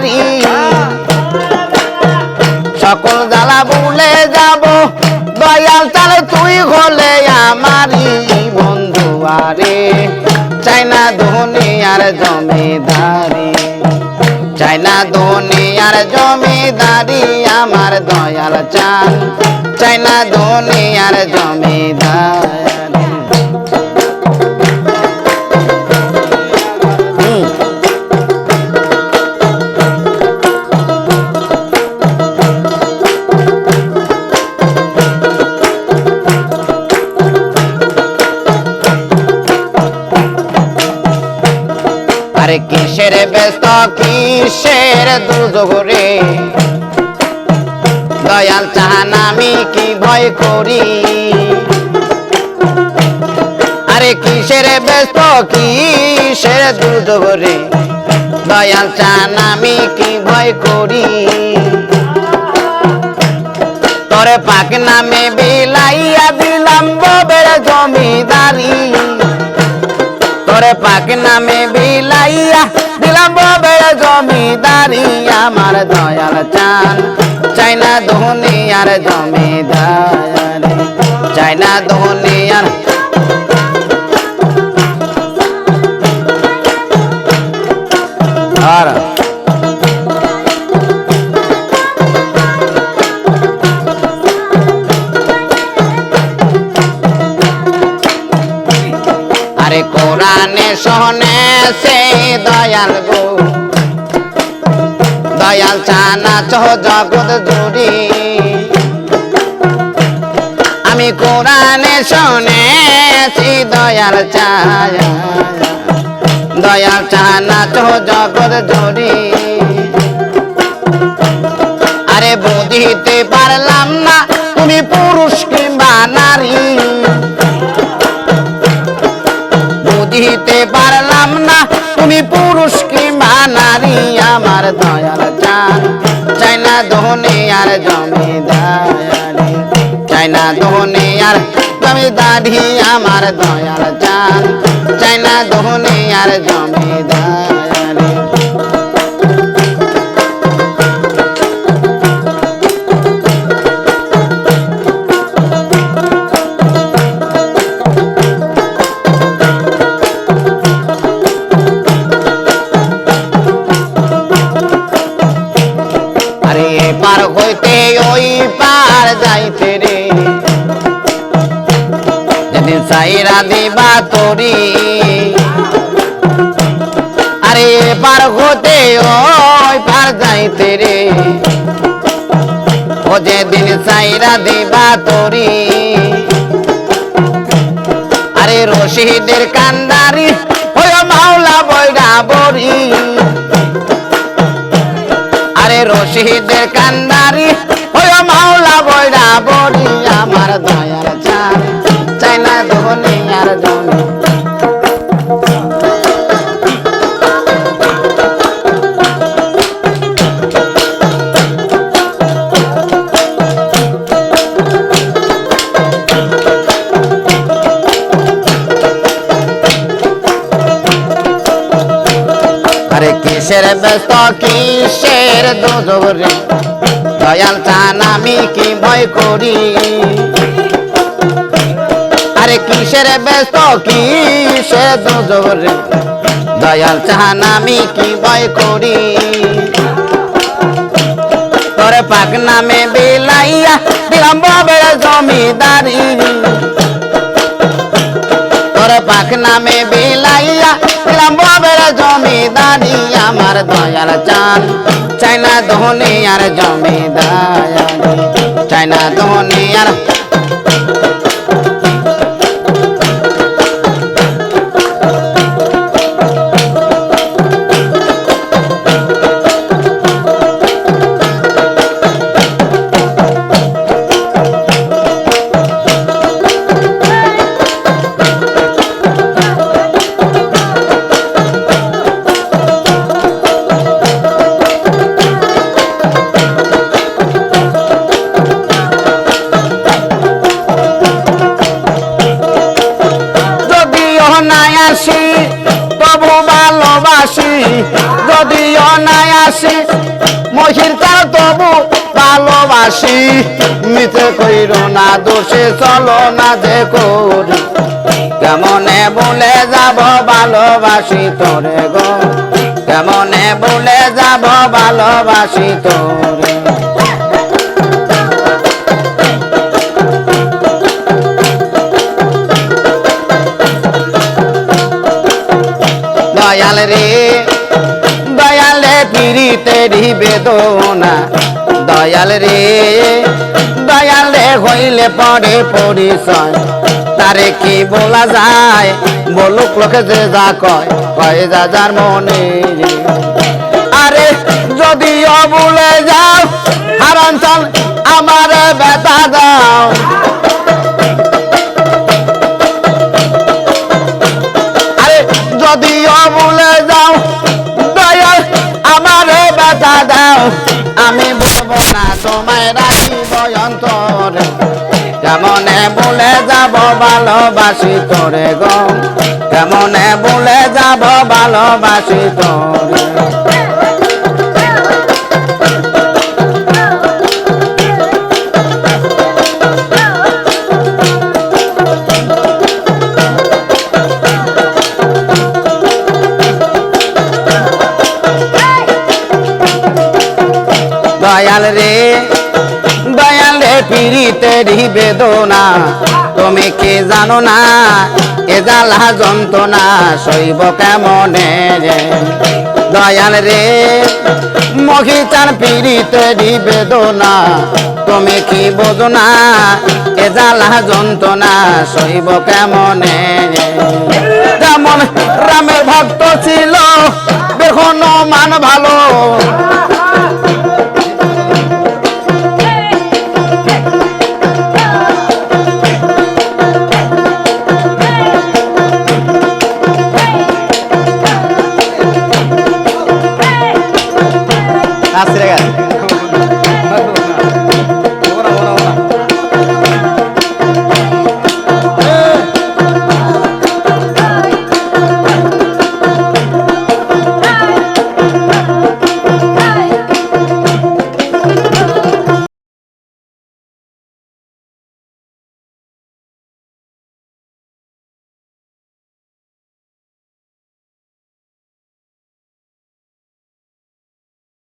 আমারি সকল জ্বালা ভুলে যাব। দয়াল চালে তুই হলে আমারি বন্ধু আরে। চাই না দুনিয়ার জমিদারি। চাই না দুনিয়ার জমিদারি, আমার দয়াল চান। চাই না দুনিয়ার জমিদারি। আরে কিসের ব্যস্ত, কিসের দুর্যোগ রে? দয়াল চাহান, আমি কি ভয় করি? আরে কিসের ব্যস্ত, কিসের দুর্যোগ রে? দয়াল চাহান, আমি কি ভয় করি? তোরে পাক নামে বিলাইয়া দিলাম ববের জমিদারি। তোরে পাক নামে বিলাইয়া, দিলাম ববের জমিদারি আমার দয়াল চান। চাইনা দুনিয়ার জমিদারি চাইনা দুনিয়ার আরে শোনে সে দয়াল গো। দয়াল চানা চহ জগৎ জুড়ি। আমি কোরআনে শোনে সে দয়াল চায় দয়াল চানা চহ জগৎ জুড়ি। আরে বুঝিতে পারলাম না, তুমি পুরুষ কিংবা নারী। আমার দয়াল চান চাই না দুনিয়ার জমিদারি। চাই না দুনিয়ার জমিদারি আমার দয়াল চান চাই না দুনিয়ার জমিদারি। হইতে ওই পার যাইতে রে। যেদিন সাইরা দিবা তোরি। আরে পার হতে ওই পার যাইতে রে। ও যেদিন সাইরা দিবা তোরি। আরে রশিদের কান্দারি ওই মাওলা বৈরা বরি রশিদের কান্দারি ওই মাওলা বইরা বড়ি আমার দয়ার চান চাই না ধনী আর জমি কিসের ব্যস্ত কিসের দুযোগ দয়াল চান আমি কি ভয় করি? আরে কিসের ব্যস্ত কিসের দুযোগ দয়াল চান আমি কি ভয় করি? তোরে পাক নামে বিলাইয়া দিলাম ববের জমিদারি। তোর পাখ নামে বিলাইয়া দিলাম ববের জমিদারি আমার দয়াল চান চাইনা ধনী আর জমিদারি চাইনা ধনী আর ভালোবাসি মিথে কইর না, দোষে চলো না যে করি। কেমনে বলে যাব ভালোবাসি তোরে গো? কেমনে বলে যাব ভালোবাসি তোরে? দয়াল রে। দয়ালে হইলে পড়ে পরিচয়। তারে কি বলা যায়? বলুক লোকে যে যা কয় কয় যা যার মনে। আরে যদি অবুলে যাও না, তোমায় রাখিব অন্তরে। কেমনে বলে যাব ভালোবাসি তোরে গো? কেমনে বলে যাব ভালোবাসি তোরে? দয়াল রে দয়াল রে, পিড়িতে বেদনা তুমি কি জানো না, এ জ্বালা যন্ত্রণা শৈব কেমনে রে? দয়াল রে, মহিচার পিড়িতে বেদনা তুমি কি বোঝো না, এ জ্বালা যন্ত্রণা শৈব কেমনে রে? যেমন রামের ভক্ত ছিল বেহন মান ভালো।